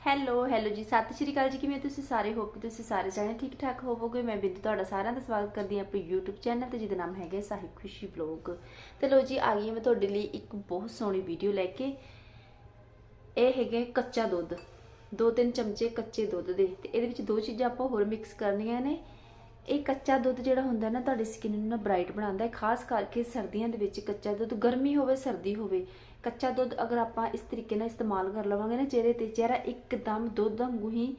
Hello hello ਜੀ, ਸਤਿ ਸ਼੍ਰੀ ਅਕਾਲ ਜੀ, ਕਿਵੇਂ ਤੁਸੀਂ ਸਾਰੇ? ਹੋਪ ਕਿ ਤੁਸੀਂ ਸਾਰੇ ਜਾਣੇ ਠੀਕ ਠਾਕ ਹੋਵੋਗੇ। ਮੈਂ ਬਿੰਦੂ, ਤੁਹਾਡਾ ਸਾਰਿਆਂ ਦਾ ਸਵਾਗਤ ਕਰਦੀ ਹਾਂ ਆਪਣੇ YouTube ਚੈਨਲ ਤੇ, ਜਿਹਦਾ ਨਾਮ ਹੈਗਾ ਸਾਹਿਬ ਖੁਸ਼ੀ ਵਲੌਗ ਤੇ ਲੋ ਜੀ, ਆ ਗਈ ਮੈਂ ਤੁਹਾਡੇ ਲਈ ਇੱਕ ਬਹੁਤ ਸੋਹਣੀ ਵੀਡੀਓ ਲੈ ਕੇ। ਇਹ ਹੈਗੇ ਕੱਚਾ ਦੁੱਧ। ਦੋ ਤਿੰਨ ਚਮਚੇ ਕੱਚੇ ਦੁੱਧ ਦੇ। ਤੇ ਇਹਦੇ ਵਿੱਚ ਦੋ ਚੀਜ਼ਾਂ ਆਪਾਂ ਹੋਰ ਮਿਕਸ ਕਰਨੀਆਂ ਨੇ। ਇਹ ਕੱਚਾ ਦੁੱਧ ਜਿਹੜਾ ਹੁੰਦਾ ਨਾ, ਤੁਹਾਡੀ ਸਕਿਨ ਨੂੰ ਨਾ ਬ੍ਰਾਈਟ ਬਣਾਉਂਦਾ ਹੈ। ਖਾਸ ਕਰਕੇ ਸਰਦੀਆਂ ਦੇ ਵਿੱਚ ਕੱਚਾ ਦੁੱਧ ਗਰਮੀ ਹੋਵੇ, ਸਰਦੀ ਹੋਵੇ। ਕੱਚਾ ਦੁੱਧ ਅਗਰ ਆਪਾਂ ਇਸ ਤਰੀਕੇ ਨਾਲ ਇਸਤੇਮਾਲ ਕਰ ਲਵਾਂਗੇ ਨਾ ਚਿਹਰੇ ਤੇ, ਚਿਹਰਾ ਇੱਕਦਮ ਦੁੱਧ ਵਾਂਗੂ ਹੀ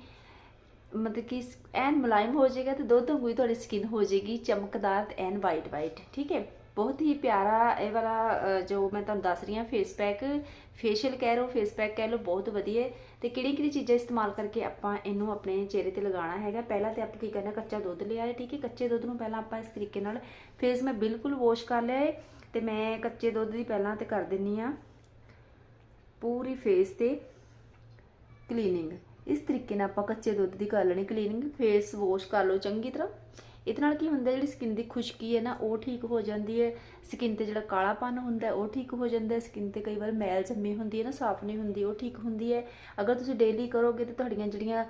ਮਤਲਬ ਕਿ ਐਨ ਮੁਲਾਇਮ ਹੋ ਜਾਏਗਾ ਤੇ ਦੁੱਧ ਵਾਂਗੂ ਹੀ ਤੁਹਾਡੀ ਸਕਿਨ ਹੋ ਜਾਏਗੀ, ਚਮਕਦਾਰ ਤੇ ਐਨ ਵਾਈਟ ਵਾਈਟ ਠੀਕ ਹੈ? ਬਹੁਤ ਹੀ ਪਿਆਰਾ ਇਹ ਵਾਲਾ ਜੋ ਮੈਂ ਤੁਹਾਨੂੰ ਦੱਸ ਰਹੀ ਹਾਂ ਫੇਸ ਪੈਕ ਫੇਸ਼ੀਅਲ ਕਹਿ ਲਓ ਫੇਸ ਪੈਕ ਕਹਿ ਲਓ, ਬਹੁਤ ਵਧੀਆ ਹੈ। ਤੇ ਕਿਹੜੀ ਕਿਹੜੀ ਚੀਜ਼ਾਂ ਇਸਤੇਮਾਲ ਕਰਕੇ ਆਪਾਂ ਇਹਨੂੰ ਆਪਣੇ ਚਿਹਰੇ ਤੇ ਲਗਾਉਣਾ ਹੈਗਾ? ਪਹਿਲਾਂ ਤੇ ਆਪਾਂ ਕੀ ਕਰਨਾ, ਕੱਚਾ ਦੁੱਧ ਲਿਆ ਹੈ ਠੀਕ ਹੈ? ਕੱਚੇ ਦੁੱਧ ਨੂੰ ਪਹਿਲਾਂ ਆਪਾਂ ਇਸ ਤਰੀਕੇ ਨਾਲ ਫੇਸ ਮੈਂ ਬਿਲਕੁਲ ਵਾਸ਼ ਕਰ ਲਿਆ ਹੈ ਤੇ ਮੈਂ ਕੱਚੇ ਦੁੱਧ ਦੀ ਪਹਿਲਾਂ ਤੇ ਕਰ ਦਿੰਨੀ ਆ ਪੂਰੀ ਫੇਸ ਤੇ ਕਲੀਨਿੰਗ ਇਸ ਤਰੀਕੇ ਨਾਲ ਆਪਾਂ ਕੱਚੇ ਦੁੱਧ ਦੀ ਕਰ ਲੈਣੀ ਕਲੀਨਿੰਗ ਫੇਸ ਵਾਸ਼ ਕਰ ਲਓ ਚੰਗੀ ਤਰ੍ਹਾਂ। ਇਹਦੇ ਨਾਲ ਕੀ ਹੁੰਦਾ ਜਿਹੜੀ ਸਕਿਨ ਦੀ ਖੁਸ਼ਕੀ ਹੈ ਨਾ ਉਹ ਠੀਕ ਹੋ ਜਾਂਦੀ ਹੈ। ਸਕਿਨ ਤੇ ਜਿਹੜਾ ਕਾਲਾਪਨ ਹੁੰਦਾ ਉਹ ਠੀਕ ਹੋ ਜਾਂਦਾ ਹੈ। ਸਕਿਨ ਤੇ ਕਈ ਵਾਰ ਮੈਲ ਜੰਮੀ ਹੁੰਦੀ ਹੈ ਨਾ ਸਾਫ਼ ਨਹੀਂ ਹੁੰਦੀ ਉਹ ਠੀਕ ਹੁੰਦੀ ਹੈ। ਅਗਰ ਤੁਸੀਂ ਡੇਲੀ ਕਰੋਗੇ ਤਾਂ ਤੁਹਾਡੀਆਂ ਜਿਹੜੀਆਂ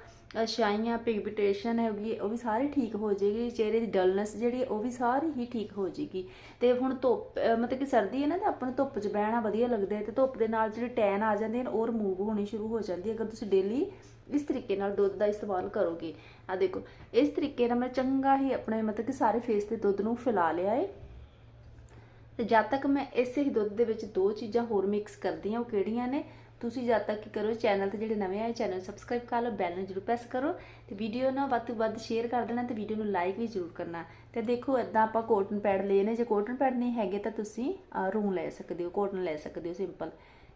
ਸ਼ਾਈਆਂ ਛਾਈਆਂ ਪਿਗਮੈਂਟੇਸ਼ਨ ਹੈਗੀ ਉਹ ਵੀ ਸਾਰੀ ਠੀਕ ਹੋ ਜਾਏਗੀ। ਚਿਹਰੇ ਦੀ ਡਲਨੈਸ ਜਿਹੜੀ ਹੈ, ਉਹ ਵੀ ਸਾਰੀ ਹੀ ਠੀਕ ਹੋ ਜਾਏਗੀ। ਤੇ ਹੁਣ ਧੁੱਪ ਮਤਲਬ ਕਿ ਸਰਦੀ ਹੈ ਨਾ ਤਾਂ ਆਪਾਂ ਨੂੰ ਧੁੱਪ 'ਚ ਬਹਿਣਾ ਵਧੀਆ ਲੱਗਦਾ ਹੈ ਤੇ ਧੁੱਪ ਦੇ ਨਾਲ ਜਿਹੜੀ ਟੈਨ ਆ ਜਾਂਦੇ ਨੇ ਉਹ ਰਿਮੂਵ ਹੋਣੀ ਸ਼ੁਰੂ ਹੋ ਜਾਂਦੀ ਹੈ। ਅਗਰ ਤੁਸੀਂ ਡੇਲੀ ਇਸ ਤਰੀਕੇ ਨਾਲ ਦੁੱਧ ਦਾ ਇਸਤੇਮਾਲ ਕਰੋਗੇ। ਆ ਦੇਖੋ, ਇਸ ਤਰੀਕੇ ਨਾਲ ਮੈਂ ਚੰਗਾ ਹੀ ਆਪਣੇ ਮਤਲਬ ਕਿ ਸਾਰੇ ਫੇਸ ਤੇ ਦੁੱਧ ਨੂੰ ਫੈਲਾ ਲਿਆ ਏ। ਤੇ ਜਦ ਤੱਕ ਮੈਂ ਇਸੇ ਹੀ ਦੁੱਧ ਦੇ ਵਿੱਚ ਦੋ ਚੀਜ਼ਾਂ ਹੋਰ ਮਿਕਸ ਕਰਦੀ ਹਾਂ, ਉਹ ਕਿਹੜੀਆਂ ਨੇ? ਤੁਸੀਂ ਜਦ ਤੱਕ ਕੀ ਕਰੋ, ਚੈਨਲ ਤੇ ਜਿਹੜੇ ਨਵੇਂ ਆਏ, ਚੈਨਲ ਸਬਸਕ੍ਰਾਈਬ ਕਰ ਲਓ ਬੈਲ ਨੂੰ ਜਰੂਰ ਪ੍ਰੈਸ ਕਰੋ ਤੇ ਵੀਡੀਓ ਨਾ ਵੱਧ ਤੋਂ ਵੱਧ ਸ਼ੇਅਰ ਕਰ ਦੇਣਾ ਤੇ ਵੀਡੀਓ ਨੂੰ ਲਾਈਕ ਵੀ ਜਰੂਰ ਕਰਨਾ। ਤੇ ਦੇਖੋ ਇਦਾਂ ਆਪਾਂ ਕੋਟਨ ਪੈਡ ਲਏ ਨੇ, ਜੇ ਕੋਟਨ ਪੈਡ ਨਹੀਂ ਹੈਗੇ ਤਾਂ ਤੁਸੀਂ ਰੂੰ ਲੈ ਸਕਦੇ ਹੋ ਕੋਟਨ ਲੈ ਸਕਦੇ ਹੋ ਸਿੰਪਲ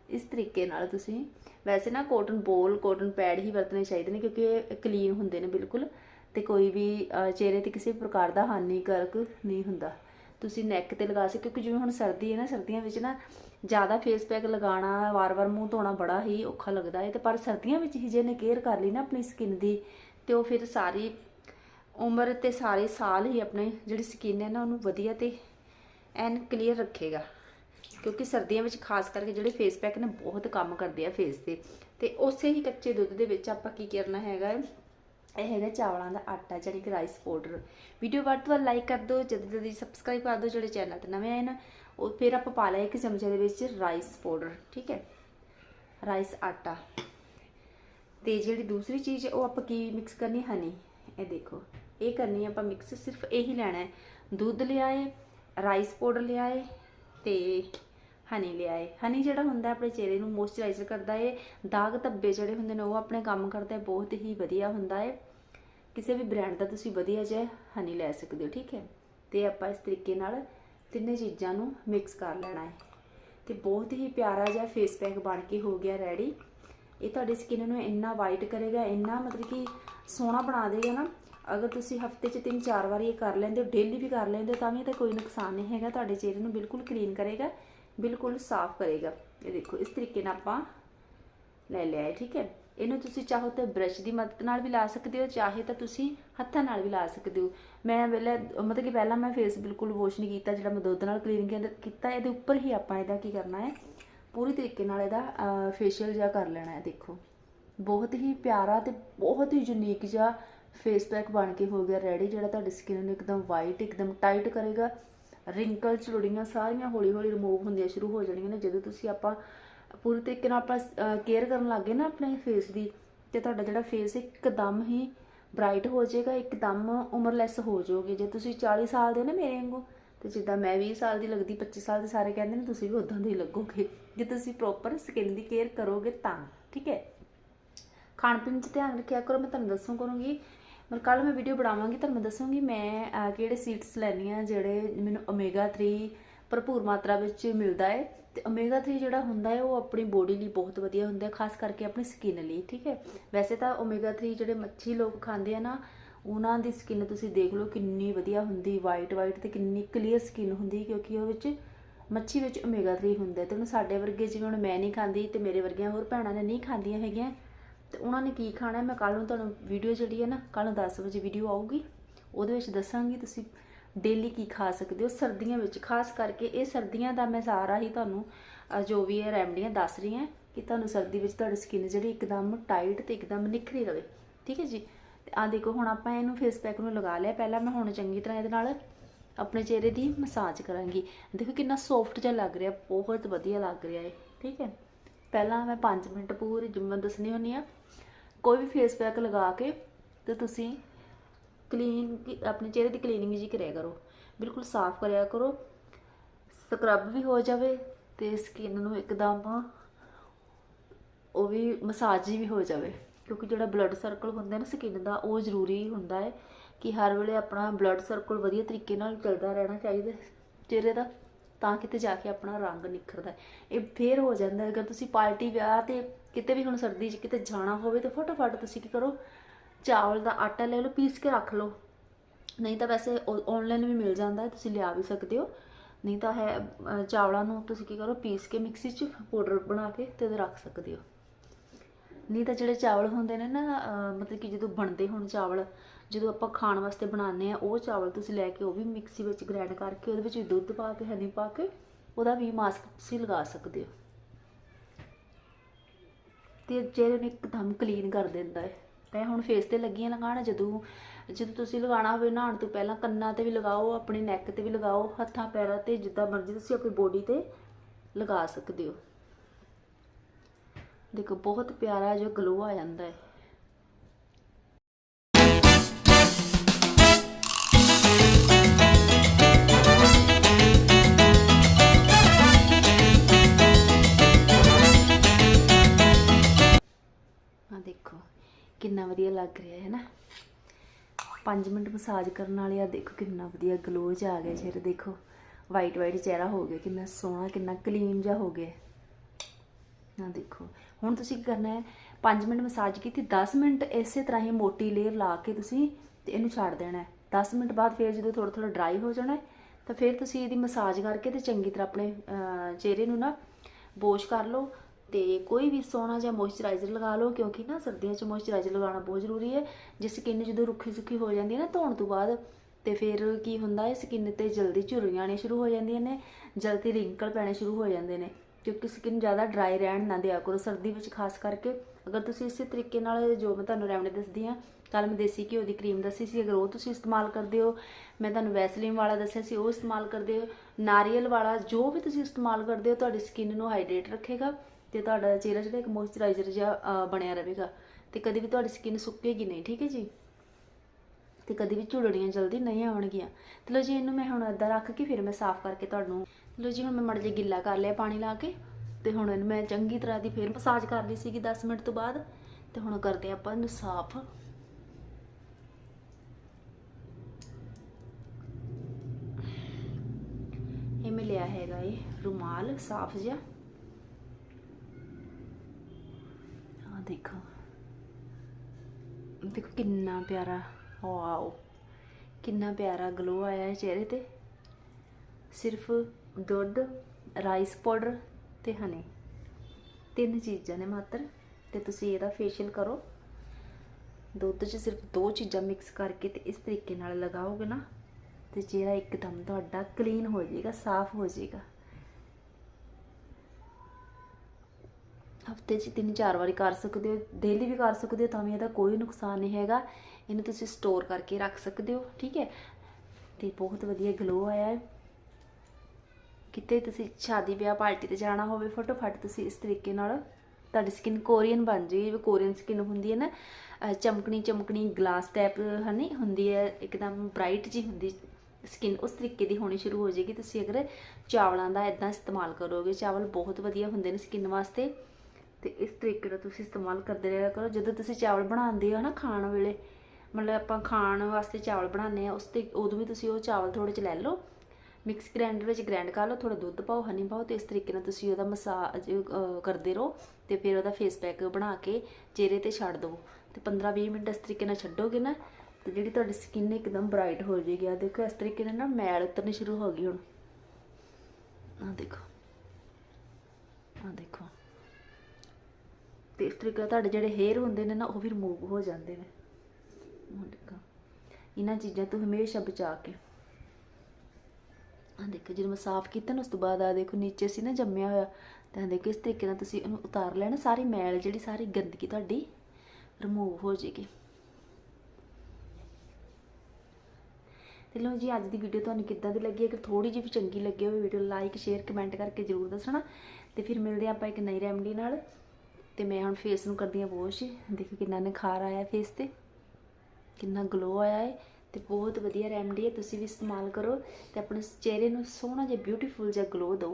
ਇਸ ਤਰੀਕੇ ਨਾਲ ਤੁਸੀਂ ਵੈਸੇ ਨਾ ਕੋਟਨ ਬੋਲ ਕੋਟਨ ਪੈਡ ਹੀ ਵਰਤਣੇ ਚਾਹੀਦੇ ਨੇ ਕਿਉਂਕਿ ਇਹ ਕਲੀਨ ਹੁੰਦੇ ਨੇ ਬਿਲਕੁਲ ਤੇ ਕੋਈ ਵੀ ਚਿਹਰੇ ਤੇ ਕਿਸੇ ਵੀ ਪ੍ਰਕਾਰ ਦਾ ਹਾਨੀਕਾਰਕ ਨਹੀਂ ਹੁੰਦਾ। ਤੁਸੀਂ ਨੈਕ ਤੇ ਲਗਾ ਸਕਦੇ ਕਿਉਂਕਿ ਜਿਵੇਂ ਹੁਣ ਸਰਦੀ ਹੈ ਨਾ, ਸਰਦੀਆਂ ਵਿੱਚ ਨਾ ਜ਼ਿਆਦਾ ਫੇਸ ਪੈਕ ਲਗਾਉਣਾ, ਵਾਰ-ਵਾਰ ਮੂੰਹ ਧੋਣਾ ਬੜਾ ਹੀ ਔਖਾ ਲੱਗਦਾ ਹੈ ਤੇ ਪਰ ਸਰਦੀਆਂ ਵਿੱਚ ਹੀ ਜੇ ਨੇ ਕੇਅਰ ਕਰ ਲਈ ਨਾ ਆਪਣੀ ਸਕਿਨ ਦੀ, ਤੇ ਉਹ ਫਿਰ ਸਾਰੀ ਉਮਰ ਤੇ ਸਾਰੇ ਸਾਲ ਹੀ ਆਪਣੇ ਜਿਹੜੀ ਸਕਿਨ ਹੈ ਨਾ ਉਹਨੂੰ ਵਧੀਆ ਤੇ ਐਨ ਕਲੀਅਰ ਰੱਖੇਗਾ। ਕਿਉਂਕਿ ਸਰਦੀਆਂ ਵਿੱਚ ਖਾਸ ਕਰਕੇ ਜਿਹੜੇ ਫੇਸ ਪੈਕ ਨੇ, ਬਹੁਤ ਕੰਮ ਕਰਦੇ ਆ ਫੇਸ ਤੇ। ਤੇ ਉਸੇ ਹੀ ਕੱਚੇ ਦੁੱਧ ਦੇ ਵਿੱਚ ਆਪਾਂ ਕੀ ਕਰਨਾ ਹੈਗਾ ਇਹ ਹੈਗਾ ਚਾਵਲਾਂ ਦਾ ਆਟਾ ਜਾਨੀ ਕਿ ਰਾਈਸ ਪਾਊਡਰ ਵੀਡੀਓ ਵੱਧ ਤੋਂ ਵੱਧ ਲਾਈਕ ਕਰ ਦਿਓ, ਜਲਦੀ ਜਲਦੀ ਸਬਸਕ੍ਰਾਈਬ ਕਰ ਦਿਓ, ਜਿਹੜੇ ਚੈਨਲ ਤੇ ਨਵੇਂ ਆਏ ਨਾ, ਉਹ ਫਿਰ ਆਪਾਂ ਪਾ ਲਿਆ ਇੱਕ ਚਮਚੇ ਦੇ ਵਿੱਚ ਰਾਈਸ ਪਾਊਡਰ ਠੀਕ ਹੈ? ਰਾਈਸ ਆਟਾ। ਤੇ ਜਿਹੜੀ ਦੂਸਰੀ ਚੀਜ਼ ਹੈ, ਉਹ ਆਪਾਂ ਕੀ ਮਿਕਸ ਕਰਨੀ ਹਨੀ ਇਹ ਦੇਖੋ, ਇਹ ਕਰਨੀ ਆਪਾਂ ਮਿਕਸ ਸਿਰਫ ਇਹੀ ਲੈਣਾ ਹੈ। ਦੁੱਧ ਲਿਆਏ ਰਾਈਸ ਪਾਊਡਰ ਲਿਆਏ, ਤੇ ਹਨੀ ਲਿਆਏ ਹਨੀ ਜਿਹੜਾ ਹੁੰਦਾ ਆਪਣੇ ਚਿਹਰੇ ਨੂੰ ਮੋਇਸਚਰਾਈਜ਼ਰ ਕਰਦਾ ਏ। ਦਾਗ ਧੱਬੇ ਜਿਹੜੇ ਹੁੰਦੇ ਨੇ, ਉਹ ਆਪਣੇ ਕੰਮ ਕਰਦਾ ਬਹੁਤ ਹੀ ਵਧੀਆ ਹੁੰਦਾ ਹੈ ਕਿਸੇ ਵੀ ਬ੍ਰਾਂਡ ਦਾ ਤੁਸੀਂ ਵਧੀਆ ਜਿਹਾ ਹਨੀ ਲੈ ਸਕਦੇ ਹੋ, ਠੀਕ ਹੈ? ਤੇ ਆਪਾਂ ਇਸ ਤਰੀਕੇ ਨਾਲ ਤਿੰਨੇ ਚੀਜ਼ਾਂ ਨੂੰ ਮਿਕਸ ਕਰ ਲੈਣਾ ਹੈ ਤੇ ਬਹੁਤ ਹੀ ਪਿਆਰਾ ਜਿਹਾ ਫੇਸ ਪੈਕ ਬਣ ਕੇ ਹੋ ਗਿਆ ਰੈਡੀ ਇਹ ਤੁਹਾਡੀ ਸਕਿਨ ਨੂੰ ਇੰਨਾ ਵਾਈਟ ਕਰੇਗਾ, ਇੰਨਾ ਮਤਲਬ ਕਿ ਸੋਹਣਾ ਬਣਾ ਦੇਗਾ ਨਾ। ਅਗਰ ਤੁਸੀਂ ਹਫ਼ਤੇ 'ਚ ਤਿੰਨ ਚਾਰ ਵਾਰੀ ਇਹ ਕਰ ਲੈਂਦੇ ਹੋ ਡੇਲੀ ਵੀ ਕਰ ਲੈਂਦੇ ਹੋ, ਤਾਂ ਵੀ ਤਾਂ ਕੋਈ ਨੁਕਸਾਨ ਨਹੀਂ ਹੈਗਾ। ਤੁਹਾਡੇ ਚਿਹਰੇ ਨੂੰ ਬਿਲਕੁਲ ਕਲੀਨ ਕਰੇਗਾ। ਬਿਲਕੁਲ ਸਾਫ਼ ਕਰੇਗਾ। ਇਹ ਦੇਖੋ, ਇਸ ਤਰੀਕੇ ਨਾਲ ਆਪਾਂ ਲੈ ਲਿਆ ਹੈ, ਠੀਕ ਹੈ। ਇਹਨੂੰ ਤੁਸੀਂ ਚਾਹੋ ਤਾਂ ਬ੍ਰਸ਼ ਦੀ ਮਦਦ ਨਾਲ ਵੀ ਲਾ ਸਕਦੇ ਹੋ, ਚਾਹੇ ਤਾਂ ਤੁਸੀਂ ਹੱਥਾਂ ਨਾਲ ਵੀ ਲਾ ਸਕਦੇ ਹੋ। ਮੈਂ ਵੇਲੇ ਮਤਲਬ ਕਿ ਪਹਿਲਾਂ ਮੈਂ ਫੇਸ ਬਿਲਕੁਲ ਵਾਸ਼ ਨਹੀਂ ਕੀਤਾ, ਜਿਹੜਾ ਮੈਂ ਦੁੱਧ ਨਾਲ ਕਲੀਨ ਕੀਤਾ, ਇਹਦੇ ਉੱਪਰ ਹੀ ਆਪਾਂ ਇਹਦਾ ਕੀ ਕਰਨਾ ਹੈ, ਪੂਰੀ ਤਰੀਕੇ ਨਾਲ ਇਹਦਾ ਫੇਸ਼ੀਅਲ ਜਿਹਾ ਕਰ ਲੈਣਾ ਹੈ, ਦੇਖੋ। ਬਹੁਤ ਹੀ ਪਿਆਰਾ ਤੇ ਬਹੁਤ ਹੀ ਯੂਨੀਕ ਜਿਹਾ ਫੇਸ ਪੈਕ ਬਣ ਕੇ ਹੋ ਗਿਆ ਰੈਡੀ ਜਿਹੜਾ ਤੁਹਾਡੀ ਸਕਿਨ ਨੂੰ ਇੱਕਦਮ ਵਾਈਟ ਇੱਕਦਮ ਟਾਈਟ ਕਰੇਗਾ। ਰਿੰਕਲ ਚੁੜੀਆਂ ਸਾਰੀਆਂ ਹੌਲੀ ਹੌਲੀ ਰਿਮੂਵ ਹੁੰਦੀਆਂ ਸ਼ੁਰੂ ਹੋ ਜਾਣੀਆਂ ਨੇ। ਜਦੋਂ ਤੁਸੀਂ ਆਪਾਂ ਪੂਰੀ ਤਰੀਕੇ ਨਾਲ ਆਪਾਂ ਕੇਅਰ ਕਰਨ ਲੱਗੇ ਨਾ ਆਪਣੇ ਫੇਸ ਦੀ, ਤੇ ਤੁਹਾਡਾ ਜਿਹੜਾ ਫੇਸ ਇੱਕਦਮ ਹੀ ਬ੍ਰਾਈਟ ਹੋ ਜਾਏਗਾ, ਇੱਕਦਮ ਉਮਰਲੈਸ ਹੋ ਜਾਓਗੇ। ਜੇ ਤੁਸੀਂ 40 ਸਾਲ ਦੇ ਹੋ ਨਾ ਮੇਰੇ ਵਾਂਗੂ, ਤੇ ਜਿੱਦਾਂ ਮੈਂ 20 ਸਾਲ ਦੀ ਲੱਗਦੀ 25 ਸਾਲ ਦੇ ਸਾਰੇ ਕਹਿੰਦੇ ਨੇ ਤੁਸੀਂ ਵੀ ਉਦਾਂ ਦੇ ਹੀ ਲੱਗੋਗੇ। ਜੇ ਤੁਸੀਂ ਪ੍ਰੋਪਰ ਸਕਿਨ ਦੀ ਕੇਅਰ ਕਰੋਗੇ ਤਾਂ, ਠੀਕ ਹੈ? ਖਾਣ ਪੀਣ 'ਚ ਧਿਆਨ ਰੱਖਿਆ ਕਰੋ। ਮੈਂ ਤੁਹਾਨੂੰ ਦੱਸੂ ਕਰੂੰਗੀ ਮਤਲਬ ਕੱਲ ਮੈਂ ਵੀਡੀਓ ਬਣਾਵਾਂਗੀ, ਤੁਹਾਨੂੰ ਮੈਂ ਮੈਂ ਕਿਹੜੇ ਸੀਡਸ ਲੈਣੀ ਆ ਜਿਹੜੇ ਮੈਨੂੰ ਓਮੇਗਾ 3 ਭਰਪੂਰ ਮਾਤਰਾ ਵਿੱਚ ਮਿਲਦਾ ਹੈ। ਤੇ ਓਮੇਗਾ 3 ਜਿਹੜਾ ਹੁੰਦਾ ਹੈ, ਉਹ ਆਪਣੀ ਬੋਡੀ ਲਈ ਬਹੁਤ ਵਧੀਆ ਹੁੰਦਾ ਹੈ, ਖਾਸ ਕਰਕੇ ਆਪਣੀ ਸਕਿਨ ਲਈ, ਠੀਕ ਹੈ। ਵੈਸੇ ਤਾਂ ਓਮੇਗਾ 3 ਜਿਹੜੇ ਮੱਛੀ ਲੋਕ ਖਾਂਦੇ ਆ ਨਾ, ਉਹਨਾਂ ਦੀ ਸਕਿਨ ਤੁਸੀਂ ਦੇਖ ਲਓ, ਕਿੰਨੀ ਵਧੀਆ ਹੁੰਦੀ ਵਾਈਟ ਵਾਈਟ ਤੇ ਕਿੰਨੀ ਕਲੀਅਰ ਸਕਿਨ ਹੁੰਦੀ, ਕਿਉਂਕਿ ਉਹ ਵਿੱਚ ਮੱਛੀ ਵਿੱਚ ਓਮੇਗਾ 3 ਹੁੰਦਾ ਹੈ। ਤੇ ਹੁਣ ਸਾਡੇ ਵਰਗੇ, ਜਿਵੇਂ ਹੁਣ ਮੈਂ ਨਹੀਂ ਖਾਂਦੀ ਤੇ ਮੇਰੇ ਵਰਗੀਆਂ ਹੋਰ ਭੈਣਾਂ ਨੇ ਨਹੀਂ ਖਾਂਦੀਆਂ ਹੈਗੀਆਂ ਤੇ ਉਹਨਾਂ ਨੇ ਕੀ ਖਾਣਾ ਮੈਂ ਕੱਲ ਨੂੰ ਤੁਹਾਨੂੰ ਵੀਡੀਓ ਜਿਹੜੀ ਹੈ ਨਾ ਕੱਲ ਨੂੰ 10 ਵਜੇ ਵੀਡੀਓ ਆਊਗੀ। ਉਹਦੇ ਵਿੱਚ ਦੱਸਾਂਗੀ ਤੁਸੀਂ ਡੇਲੀ ਕੀ ਖਾ ਸਕਦੇ ਹੋ। ਸਰਦੀਆਂ ਵਿੱਚ, ਖਾਸ ਕਰਕੇ ਇਹ ਸਰਦੀਆਂ ਦਾ ਮੈਂ ਸਾਰਾ ਹੀ ਤੁਹਾਨੂੰ ਜੋ ਵੀ ਇਹ ਰੈਮਡੀਆਂ ਦੱਸ ਰਹੀ ਹਾਂ ਕਿ ਤੁਹਾਨੂੰ ਸਰਦੀ ਵਿੱਚ ਤੁਹਾਡੀ ਸਕਿਨ ਜਿਹੜੀ ਇੱਕਦਮ ਟਾਈਟ ਤੇ ਇੱਕਦਮ ਨਿਖਰੀ ਰਵੇ। ਠੀਕ ਹੈ ਜੀ? ਤੇ ਆ ਦੇਖੋ, ਹੁਣ ਆਪਾਂ ਇਹਨੂੰ ਫੇਸ ਪੈਕ ਨੂੰ ਲਗਾ ਲਿਆ। ਪਹਿਲਾਂ ਮੈਂ ਹੁਣ ਚੰਗੀ ਤਰ੍ਹਾਂ ਇਹਦੇ ਨਾਲ ਆਪਣੇ ਚਿਹਰੇ ਦੀ ਮਸਾਜ ਕਰਾਂਗੀ। ਦੇਖੋ ਕਿੰਨਾ ਸੌਫਟ ਜਿਹਾ ਲੱਗ ਰਿਹਾ, ਬਹੁਤ ਵਧੀਆ ਲੱਗ ਰਿਹਾ ਹੈ ਠੀਕ ਹੈ? ਪਹਿਲਾਂ ਮੈਂ 5 ਮਿੰਟ ਪੂਰੀ ਜਿਵੇਂ ਦੱਸਣੀ ਹੁੰਨੀ ਆ। ਕੋਈ ਵੀ ਫੇਸ ਪੈਕ ਲਗਾ ਕੇ ਤੇ ਤੁਸੀਂ ਕਲੀਨ ਆਪਣੇ ਚਿਹਰੇ ਦੀ ਕਲੀਨਿੰਗ ਜੀ ਕਰਿਆ ਕਰੋ। ਬਿਲਕੁਲ ਸਾਫ਼ ਕਰਿਆ ਕਰੋ। ਸਕਰਬ ਵੀ ਹੋ ਜਾਵੇ ਤੇ ਸਕਿਨ ਨੂੰ ਇੱਕਦਮ ਉਹ ਵੀ ਮਸਾਜ ਵੀ ਹੋ ਜਾਵੇ। ਕਿਉਂਕਿ ਜਿਹੜਾ ਬਲੱਡ ਸਰਕਲ ਹੁੰਦਾ ਨਾ ਸਕਿਨ ਦਾ, ਉਹ ਜ਼ਰੂਰੀ ਹੁੰਦਾ ਹੈ ਕਿ ਹਰ ਵੇਲੇ ਆਪਣਾ ਬਲੱਡ ਸਰਕਲ ਵਧੀਆ ਤਰੀਕੇ ਨਾਲ ਚੱਲਦਾ ਰਹਿਣਾ ਚਾਹੀਦਾ ਚਿਹਰੇ ਦਾ। ਤਾਂ ਕਿਤੇ ਜਾ ਕੇ ਆਪਣਾ ਰੰਗ ਨਿਖਰਦਾ ਇਹ ਫੇਰ ਹੋ ਜਾਂਦਾ ਅਗਰ ਤੁਸੀਂ ਪਾਰਟੀ ਵਿਆਹ ਤੇ ਕਿਤੇ ਵੀ ਹੁਣ ਸਰਦੀ 'ਚ ਕਿਤੇ ਜਾਣਾ ਹੋਵੇ ਤਾਂ ਫਟਾਫਟ ਤੁਸੀਂ ਕੀ ਕਰੋ, ਚਾਵਲ ਦਾ ਆਟਾ ਲੈ ਲਓ, ਪੀਸ ਕੇ ਰੱਖ ਲਓ। ਨਹੀਂ ਤਾਂ ਵੈਸੇ ਆਨਲਾਈਨ ਵੀ ਮਿਲ ਜਾਂਦਾ ਹੈ, ਤੁਸੀਂ ਲਿਆ ਵੀ ਸਕਦੇ ਹੋ। ਨਹੀਂ ਤਾਂ ਹੈ ਚਾਵਲਾਂ ਨੂੰ ਤੁਸੀਂ ਕੀ ਕਰੋ, ਪੀਸ ਕੇ ਮਿਕਸੀ 'ਚ ਪਾਊਡਰ ਬਣਾ ਕੇ ਤੇ ਉਹਦੇ ਰੱਖ ਸਕਦੇ ਹੋ। ਨਹੀਂ ਤਾਂ ਜਿਹੜੇ ਚਾਵਲ ਹੁੰਦੇ ਨੇ ਨਾ ਮਤਲਬ ਕਿ ਜਦੋਂ ਬਣਦੇ ਹੁਣ ਚਾਵਲ ਜਦੋਂ ਆਪਾਂ ਖਾਣ ਵਾਸਤੇ ਬਣਾਉਂਦੇ ਆ ਉਹ ਚਾਵਲ ਤੁਸੀਂ ਲੈ ਕੇ ਉਹ ਵੀ ਮਿਕਸੀ ਵਿੱਚ ਗ੍ਰਾਈਂਡ ਕਰਕੇ ਉਹਦੇ ਵਿੱਚ ਦੁੱਧ ਪਾ ਕੇ ਹਨੀ ਪਾ ਕੇ, ਉਹਦਾ ਵੀ ਮਾਸਕ ਤੁਸੀਂ ਲਗਾ ਸਕਦੇ ਹੋ। ਤੇ ਚਿਹਰੇ ਨੂੰ ਇੱਕਦਮ ਕਲੀਨ ਕਰ ਦਿੰਦਾ ਹੈ। ਮੈਂ ਹੁਣ ਫੇਸ ਤੇ ਲੱਗੀਆਂ ਲਗਾਉਣ, ਜਦੋਂ ਜਦੋਂ ਤੁਸੀਂ ਲਗਾਉਣਾ ਹੋਵੇ, ਨਹਾਉਣ ਤੋਂ ਪਹਿਲਾਂ ਕੰਨਾਂ ਤੇ ਵੀ ਲਗਾਓ, ਆਪਣੇ ਨੈਕ ਤੇ ਵੀ ਲਗਾਓ, ਹੱਥਾਂ, ਪੈਰਾਂ ਤੇ ਜਿੱਦਾਂ ਮਰਜ਼ੀ ਤੁਸੀਂ ਆਪਣੀ ਬੋਡੀ ਤੇ ਲਗਾ ਸਕਦੇ ਹੋ। ਦੇਖੋ, ਬਹੁਤ ਪਿਆਰਾ ਜੋ ਗਲੋ ਆ ਜਾਂਦਾ ਹੈ। ਵਧੀਆ ਲੱਗ ਰਿਹਾ ਹੈ ਨਾ। 5 ਮਿੰਟ ਮਸਾਜ ਕਰਨ ਵਾਲੇ ਆ, ਦੇਖੋ ਕਿੰਨਾ ਵਧੀਆ ਗਲੋ ਜਿਹਾ ਆ ਗਿਆ ਚਿਹਰੇ, ਦੇਖੋ। ਵਾਈਟ ਵਾਈਟ ਚਿਹਰਾ ਹੋ ਗਿਆ, ਕਿੰਨਾ ਸੋਹਣਾ, ਕਿੰਨਾ ਕਲੀਨ ਜਿਹਾ ਹੋ ਗਿਆ। ਆ ਦੇਖੋ, ਹੁਣ ਤੁਸੀਂ ਕੀ ਕਰਨਾ ਹੈ 5 ਮਿੰਟ ਮਸਾਜ ਕੀਤੀ 10 ਮਿੰਟ ਇਸੇ ਤਰ੍ਹਾਂ ਹੀ ਮੋਟੀ ਲੇਅਰ ਲਾ ਕੇ ਤੁਸੀਂ ਤੇ ਇਹਨੂੰ ਛੱਡ ਦੇਣਾ ਹੈ। 10 ਮਿੰਟ ਬਾਅਦ ਫਿਰ ਜਦੋਂ ਥੋੜਾ ਥੋੜਾ ਡਰਾਈ ਹੋ ਜਾਣਾ ਤਾਂ ਫਿਰ ਤੁਸੀਂ ਇਹਦੀ ਮਸਾਜ ਕਰਕੇ ਤੇ ਚੰਗੀ ਤਰ੍ਹਾਂ ਆਪਣੇ ਚਿਹਰੇ ਨੂੰ ਨਾ ਬੋਸ਼ ਕਰ ਲਓ। ਤੇ ਕੋਈ ਵੀ ਸੋਹਣਾ ਜਿਹਾ ਮੋਇਸਚਰਾਈਜ਼ਰ ਲਗਾ ਲਓ, ਕਿਉਂਕਿ ਨਾ ਸਰਦੀਆਂ 'ਚ ਮੋਇਸਚਰਾਈਜ਼ਰ ਲਗਾਉਣਾ ਬਹੁਤ ਜ਼ਰੂਰੀ ਹੈ। ਜੇ ਸਕਿਨ ਜਦੋਂ ਰੁੱਖੀ ਸੁੱਕੀ ਹੋ ਜਾਂਦੀ ਹੈ ਨਾ ਧੋਣ ਤੋਂ ਬਾਅਦ, ਤੇ ਫਿਰ ਕੀ ਹੁੰਦਾ ਹੈ ਸਕਿਨ ਤੇ ਜਲਦੀ ਝੁਰੜੀਆਂ ਆਉਣੀਆਂ ਸ਼ੁਰੂ ਹੋ ਜਾਂਦੀਆਂ ਨੇ, ਜਲਦੀ ਰਿੰਕਲ ਪੈਣੇ ਸ਼ੁਰੂ ਹੋ ਜਾਂਦੇ ਨੇ, ਕਿਉਂਕਿ ਸਕਿਨ ਜ਼ਿਆਦਾ ਡਰਾਈ ਰਹਿਣ ਨਾ ਦਿਆ ਕਰੋ ਸਰਦੀ ਵਿੱਚ, ਖਾਸ ਕਰਕੇ ਅਗਰ ਤੁਸੀਂ ਇਸੇ ਤਰੀਕੇ ਨਾਲ ਜੋ ਮੈਂ ਤੁਹਾਨੂੰ ਰੈਮਡੀ ਦੱਸਦੀ ਆ ਕੱਲ ਮੈਂ ਦੇਸੀ ਘਿਓ ਦੀ ਕਰੀਮ ਦੱਸੀ ਸੀ, ਅਗਰ ਉਹ ਤੁਸੀਂ ਇਸਤੇਮਾਲ ਕਰਦੇ ਹੋ, ਮੈਂ ਤੁਹਾਨੂੰ ਵੈਸਲੀਨ ਵਾਲਾ ਦੱਸਿਆ ਸੀ, ਉਹ ਇਸਤੇਮਾਲ ਕਰਦੇ ਹੋ, ਨਾਰੀਅਲ ਵਾਲਾ ਜੋ ਵੀ ਤੁਸੀਂ ਇਸਤੇਮਾਲ ਕਰਦੇ ਹੋ, ਤੁਹਾਡੀ ਸਕਿਨ ਨੂੰ ਹਾਈਡਰੇਟ ਰੱਖੇਗਾ। ਤੇ ਤੁਹਾਡਾ ਚਿਹਰਾ ਜਿਹੜਾ ਇੱਕ ਮੋਇਸਚਰਾਈਜ਼ਰ ਜਿਹਾ ਬਣਿਆ ਰਹੇਗਾ। ਤੇ ਕਦੇ ਵੀ ਤੁਹਾਡੀ ਸਕਿਨ ਸੁੱਕੇਗੀ ਨਹੀਂ, ਠੀਕ ਹੈ ਜੀ? ਤੇ ਕਦੇ ਵੀ ਝੁਰੜੀਆਂ ਜਲਦੀ ਨਹੀਂ ਆਉਣਗੀਆਂ। ਤੇ ਲੋ ਜੀ, ਇਹਨੂੰ ਮੈਂ ਹੁਣ ਏਦਾਂ ਰੱਖ ਕੇ ਫਿਰ ਮੈਂ ਸਾਫ਼ ਕਰਕੇ ਤੁਹਾਨੂੰ ਲੋ ਜੀ, ਹੁਣ ਮੈਂ ਮੜ ਜੇ ਗਿੱਲਾ ਕਰ ਲਿਆ ਪਾਣੀ ਲਾ ਕੇ। ਤੇ ਹੁਣ ਇਹਨੂੰ ਮੈਂ ਚੰਗੀ ਤਰ੍ਹਾਂ ਦੀ ਫਿਰ ਮਸਾਜ ਕਰ ਲਈ ਸੀਗੀ 10 ਮਿੰਟ ਤੋਂ ਬਾਅਦ। ਤੇ ਹੁਣ ਕਰਦੇ ਆਪਾਂ ਇਹਨੂੰ ਸਾਫ਼। ਇਹ ਮੈਂ ਲਿਆ ਹੈਗਾ ਇਹ ਰੁਮਾਲ, ਸਾਫ਼ ਜਿਹਾ। ਦੇਖੋ। ਦੇਖੋ ਕਿੰਨਾ ਪਿਆਰਾ, ਵਾਓ। ਕਿੰਨਾ ਪਿਆਰਾ ਗਲੋ ਆਇਆ ਹੈ ਚਿਹਰੇ ਤੇ। ਸਿਰਫ ਦੁੱਧ ਰਾਈਸ ਪਾਊਡਰ ਤੇ ਹਨੀ ਤਿੰਨ ਚੀਜ਼ਾਂ ਨੇ ਮਾਤਰ ਤੇ ਤੁਸੀਂ ਇਹਦਾ ਫੇਸ਼ੀਅਲ ਕਰੋ। ਦੁੱਧ 'ਚ ਸਿਰਫ ਦੋ ਚੀਜ਼ਾਂ ਮਿਕਸ ਕਰਕੇ ਤੇ ਇਸ ਤਰੀਕੇ ਨਾਲ ਲਗਾਓਗੇ ਨਾ, ਤੇ ਚਿਹਰਾ ਇੱਕਦਮ ਤੁਹਾਡਾ ਕਲੀਨ ਹੋ ਜਾਏਗਾ, ਸਾਫ਼ ਹੋ ਜਾਏਗਾ। ਹਫ਼ਤੇ 'ਚ ਤਿੰਨ ਚਾਰ ਵਾਰੀ ਕਰ ਸਕਦੇ ਹੋ ਡੇਲੀ ਵੀ ਕਰ ਸਕਦੇ ਹੋ, ਤਾਂ ਵੀ ਇਹਦਾ ਕੋਈ ਨੁਕਸਾਨ ਨਹੀਂ ਹੈਗਾ। ਇਹਨੂੰ ਤੁਸੀਂ ਸਟੋਰ ਕਰਕੇ ਰੱਖ ਸਕਦੇ ਹੋ, ਠੀਕ ਹੈ? ਤੇ ਬਹੁਤ ਵਧੀਆ ਗਲੋ ਆਇਆ ਹੈ। ਕਿਤੇ ਤੁਸੀਂ ਸ਼ਾਦੀ ਵਿਆਹ ਪਾਰਟੀ ਤੇ ਜਾਣਾ ਹੋਵੇ, ਫਟੋਫਟ ਤੁਸੀਂ ਇਸ ਤਰੀਕੇ ਨਾਲ ਤੁਹਾਡੀ ਸਕਿਨ ਕੋਰੀਅਨ ਬਣ ਜਾਏਗੀ ਕੋਰੀਅਨ ਸਕਿਨ ਹੁੰਦੀ ਹੈ ਨਾ ਚਮਕਣੀ ਚਮਕਣੀ ਗਲਾਸ ਟਾਈਪ ਹਨੀ, ਹੁੰਦੀ ਹੈ, ਇੱਕਦਮ ਬ੍ਰਾਈਟ ਜੀ ਹੁੰਦੀ ਸਕਿਨ ਉਸ ਤਰੀਕੇ ਦੀ ਹੋਣੀ ਸ਼ੁਰੂ ਹੋ ਜਾਏਗੀ। ਤੁਸੀਂ ਅਗਰ ਚਾਵਲਾਂ ਦਾ ਇਦਾਂ ਇਸਤੇਮਾਲ ਕਰੋਗੇ, ਚਾਵਲ ਬਹੁਤ ਵਧੀਆ ਹੁੰਦੇ ਨੇ ਸਕਿਨ ਵਾਸਤੇ। ਤੇ ਇਸ ਤਰੀਕੇ ਨਾਲ ਤੁਸੀਂ ਇਸਤੇਮਾਲ ਕਰਦੇ ਰਿਹਾ ਕਰੋ। ਜਦੋਂ ਤੁਸੀਂ ਚਾਵਲ ਬਣਾਉਂਦੇ ਹੋ ਨਾ ਖਾਣ ਵੇਲੇ, ਮਤਲਬ ਆਪਾਂ ਖਾਣ ਵਾਸਤੇ ਚਾਵਲ ਬਣਾਉਂਦੇ ਆ ਉਸ ਤੇ ਉਦੋਂ ਵੀ ਤੁਸੀਂ ਉਹ ਚਾਵਲ ਥੋੜੇ ਚ ਲੈ ਲਓ। ਮਿਕਸ ਗ੍ਰਾਈਂਡਰ ਵਿੱਚ ਗ੍ਰਾਈਂਡ ਕਰ ਲਓ ਥੋੜਾ ਦੁੱਧ ਪਾਓ ਹਨੀ ਪਾਓ ਤੇ ਇਸ ਤਰੀਕੇ ਨਾਲ ਤੁਸੀਂ ਉਹਦਾ ਮਸਾਜ ਕਰਦੇ ਰਹੋ ਤੇ ਫਿਰ ਉਹਦਾ ਫੇਸ ਪੈਕ ਬਣਾ ਕੇ ਚਿਹਰੇ ਤੇ ਛੱਡ ਦਿਓ। ਤੇ 15-20 ਮਿੰਟ ਇਸ ਤਰੀਕੇ ਨਾਲ ਛੱਡੋਗੇ ਨਾ, ਤੇ ਜਿਹੜੀ ਤੁਹਾਡੀ ਸਕਿਨ ਇੱਕਦਮ ਬ੍ਰਾਈਟ ਹੋ ਜਾਏਗੀ। ਆ ਦੇਖੋ, ਇਸ ਤਰੀਕੇ ਨਾਲ ਨਾ ਮੈਲ ਉਤਰਨੀ ਸ਼ੁਰੂ ਹੋ ਗਈ ਹੁਣ। ਆ ਦੇਖੋ। ਆ ਦੇਖੋ। ਤੇ ਇਸ ਤਰੀਕੇ ਨਾਲ ਤੁਹਾਡੇ ਜਿਹੜੇ ਹੇਅਰ ਹੁੰਦੇ ਨੇ ਨਾ, ਉਹ ਵੀ ਰਿਮੂਵ ਹੋ ਜਾਂਦੇ ਨੇ। ਇਹਨਾਂ ਚੀਜ਼ਾਂ ਤੋਂ ਹਮੇਸ਼ਾ ਬਚਾ ਕੇ। ਆ ਦੇਖੋ, ਜਦੋਂ ਮੈਂ ਸਾਫ਼ ਕੀਤਾ ਨਾ, ਉਸ ਤੋਂ ਬਾਅਦ ਆ ਦੇਖੋ, ਨੀਚੇ ਸੀ ਨਾ ਜੰਮਿਆ ਹੋਇਆ, ਤਾਂ ਦੇਖੋ, ਇਸ ਤਰੀਕੇ ਨਾਲ ਤੁਸੀਂ ਇਹਨੂੰ ਉਤਾਰ ਲੈਣਾ, ਸਾਰੀ ਮੈਲ ਜਿਹੜੀ, ਸਾਰੀ ਗੰਦਗੀ ਤੁਹਾਡੀ ਰਿਮੂਵ ਹੋ ਜਾਏਗੀ। ਤੇ ਲਓ ਜੀ, ਅੱਜ ਦੀ ਵੀਡੀਓ ਤੁਹਾਨੂੰ ਕਿੱਦਾਂ ਦੀ ਲੱਗੀ? ਅਗਰ ਥੋੜੀ ਜਿਹੀ ਵੀ ਚੰਗੀ ਲੱਗੀ ਹੋਵੇ ਵੀਡੀਓ ਲਾਈਕ ਸ਼ੇਅਰ ਕਮੈਂਟ ਕਰਕੇ ਜਰੂਰ ਦੱਸਣਾ। ਤੇ ਫਿਰ ਮਿਲਦੇ ਹਾਂ ਆਪਾਂ ਇੱਕ ਨਈ ਰੈਮਡੀ ਨਾਲ। ਤੇ ਮੈਂ ਹੁਣ ਫੇਸ ਨੂੰ ਕਰਦੀ ਹਾਂ ਵਾਸ਼ ਦੇਖੋ ਕਿੰਨਾ ਨਿਖਾਰ ਆਇਆ ਫੇਸ ਤੇ, ਕਿੰਨਾ ਗਲੋ ਆਇਆ ਹੈ ਤੇ ਬਹੁਤ ਵਧੀਆ ਰੈਮਡੀ ਹੈ, ਤੁਸੀਂ ਵੀ ਇਸਤੇਮਾਲ ਕਰੋ ਤੇ ਆਪਣੇ ਚਿਹਰੇ ਨੂੰ ਸੋਹਣਾ ਜਿਹਾ ਬਿਊਟੀਫੁਲ ਜਿਹਾ ਗਲੋ ਦਿਓ।